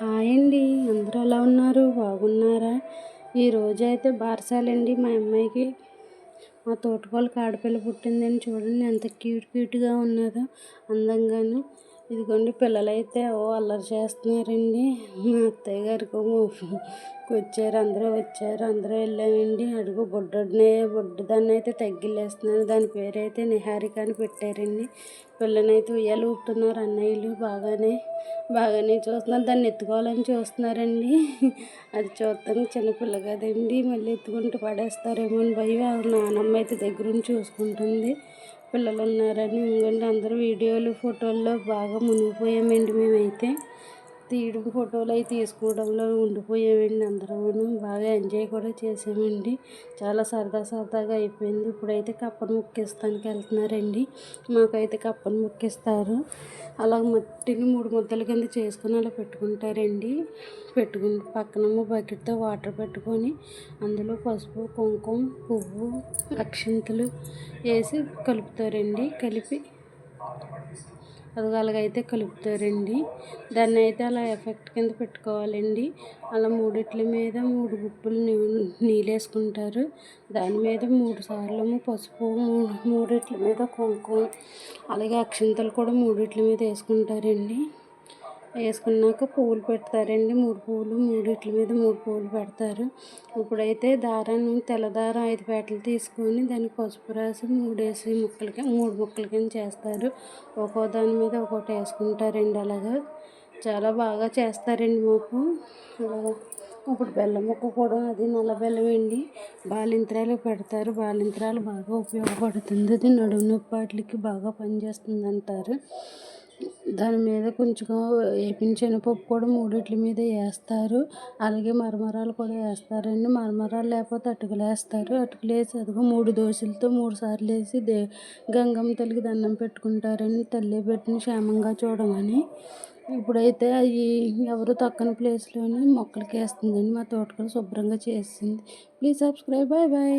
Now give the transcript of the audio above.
Hi అండి అందరూ ఎలా ఉన్నారు? బాగున్నారా? ఈరోజు అయితే బారసాలండి మా అమ్మాయికి. మా తోటకోళ్ళకి ఆడపిల్ల పుట్టిందని చూడండి ఎంత క్యూట్ క్యూట్గా ఉన్నదో అందంగాను. ఇదిగోండి పిల్లలైతే ఓ అల్లరి చేస్తున్నారండి. మా అత్తయ్య గారికి వచ్చారు అందరూ వచ్చారు అందరూ వెళ్ళామండి. అడుగు బుడ్డనే బుడ్డదాన్ని అయితే తగ్గిలేస్తున్నారు దాని పేరైతే నిహారిక అని పెట్టారండి. పిల్లనైతే ఉయ్యాలు ఊపుతున్నారు అన్నయ్యలు బాగానే బాగానే చూస్తున్నారు. దాన్ని ఎత్తుకోవాలని చూస్తున్నారండి. అది చూస్తాను చిన్నపిల్ల కదండి. మళ్ళీ ఎత్తుకుంటూ పడేస్తారేమో అని భయం నానమ్మ అయితే దగ్గరుండి చూసుకుంటుంది. పిల్లలు ఉన్నారని ఎందుకంటే అందరూ వీడియోలు ఫోటోల్లో బాగా మునిగిపోయామండి మేమైతే. తీయడం ఫోటోలు అవి తీసుకోవడంలో ఉండిపోయామండి అందరూ బాగా ఎంజాయ్ కూడా చేసామండి. చాలా సరదా సరదాగా అయిపోయింది. ఇప్పుడైతే కప్పను ముక్కిస్తానికి వెళ్తున్నారండి. మాకైతే కప్పను ముక్కిస్తారు. అలా మట్టిని మూడు ముద్దల కింద చేసుకుని అలా పెట్టుకుంటారండి. పెట్టుకుని పక్కనమ్మ బకెట్తో వాటర్ పెట్టుకొని అందులో పసుపు కుంకుమ పువ్వు అక్షింతలు వేసి కలుపుతారండి. కలిపి అది అలాగైతే కలుపుతారండి. దాన్ని అయితే అలా ఎఫెక్ట్ కింద పెట్టుకోవాలండి. అలా మూడిట్ల మీద మూడు గుప్పులు నీళ్ళు వేసుకుంటారు దాని మీద మూడు సార్లు పసుపు మూడిట్ల మీద కుంకుమ అలాగే అక్షింతలు కూడా మూడిట్ల మీద వేసుకుంటారండి. వేసుకున్నాక పువ్వులు పెడతారండి. మూడు పువ్వులు మూడిట్ల మీద మూడు పువ్వులు పెడతారు. ఇప్పుడైతే దారాన్ని తెల్ల దారం ఐదు పేటలు తీసుకొని దాన్ని పసుపు రాసి మూడేసి ముక్కలకి మూడు ముక్కల కింద చేస్తారు. ఒక్కో దాని మీద ఒక్కోటి వేసుకుంటారండి అలాగా. చాలా బాగా చేస్తారండి మాకు. అలాగా. ఇప్పుడు బెల్లం ముక్క కూడా అది నల్ల బెల్లం అండి. బాలింత్రాలు పెడతారు. బాలింత్రాలు బాగా ఉపయోగపడుతుంది. అది నడుము నొప్పి వాటికి బాగా పనిచేస్తుంది అంటారు దాని మీద కొంచెం వేపిన శనగపప్పు కూడా మూడిట్ల మీద వేస్తారు. అలాగే మరమరాలు కూడా వేస్తారండి. మరమరాలు లేకపోతే అటుకులు వేస్తారు. అటుకులు వేసి అదిగో మూడు దోశలతో మూడు సార్లు వేసి దే గంగమ్మ తల్లికి దండం పెట్టుకుంటారండి. తల్లి పెట్టిన క్షేమంగా చూడమని. ఇప్పుడైతే అవి ఎవరు తక్కని ప్లేస్లోని మొక్కలకి వేస్తుందండి. మా తోటకూర శుభ్రంగా చేసింది. Please subscribe. Bye bye.